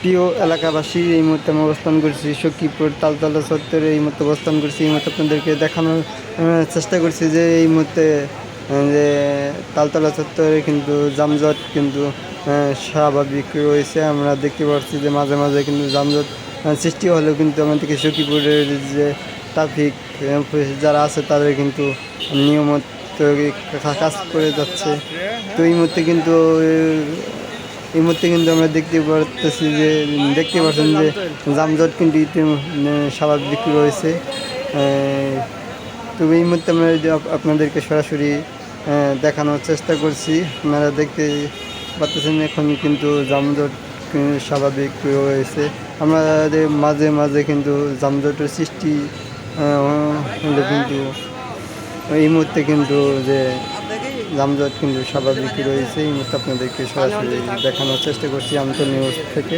প্রিয় এলাকাবাসী, এই মুহূর্তে আমি অবস্থান করছি সখীপুর তালতলা চত্বরে। এই মুহূর্তে অবস্থান করছি, এই মুহূর্তে আপনাদেরকে দেখানোর চেষ্টা করছি যে এই মুহূর্তে যে তালতলা চত্বরে কিন্তু যানজট কিন্তু স্বাভাবিক রয়েছে। আমরা দেখতে পাচ্ছি যে মাঝে মাঝে কিন্তু যানজট সৃষ্টি হলেও কিন্তু আমাদেরকে সখীপুরের যে ট্রাফিক যারা আছে তাদের কিন্তু নিয়মিত কাজ করে যাচ্ছে। তো এই মুহূর্তে কিন্তু এই মুহূর্তে কিন্তু আমরা দেখতে পারতেছি যে দেখতে পাচ্ছেন যে যানজট কিন্তু স্বাভাবিক রয়েছে তবে এই মুহূর্তে আমরা আপনাদেরকে সরাসরি দেখানোর চেষ্টা করছি আপনারা দেখতে পাচ্ছেন এখন কিন্তু উম, স্বাভাবিক রয়েছে আমাদের মাঝে মাঝে কিন্তু যানজটের সৃষ্টি হলে কিন্তু এই মুহূর্তে কিন্তু যে যানজট কিন্তু স্বাভাবিক রয়েছে। এই মুহূর্তে আপনাদেরকে সরাসরি দেখানোর চেষ্টা করছি আমতল নিউজ থেকে।